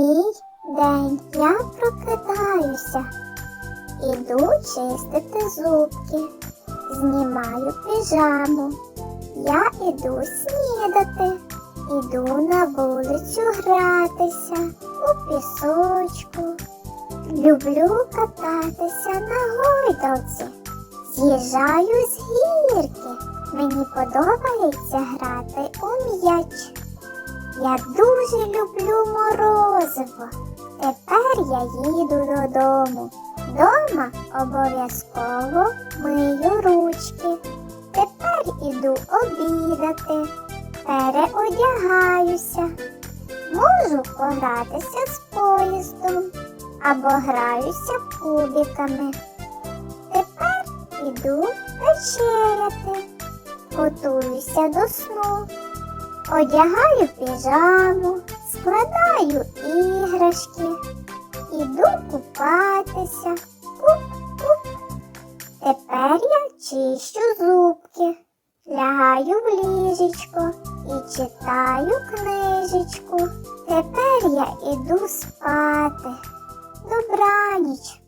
Мій день я прокидаюся, іду чистити зубки, знімаю піжаму. Я іду снідати, іду на вулицю гратися у пісочку. Люблю кататися на гойдалці. З'їжджаю з гірки. Мені подобається грати у м'яч. Я дуже люблю морозиво. Тепер я їду додому. Дома обов'язково мию ручки. Тепер іду обідати, переодягаюся. Можу погратися з поїздом або граюся кубиками. Тепер іду вечеряти, готуюся до сну. Одягаю піжаму, складаю іграшки, іду купатися. Куп-куп. Тепер я чищу зубки, лягаю в ліжечко і читаю книжечку. Тепер я іду спати. Добраніч.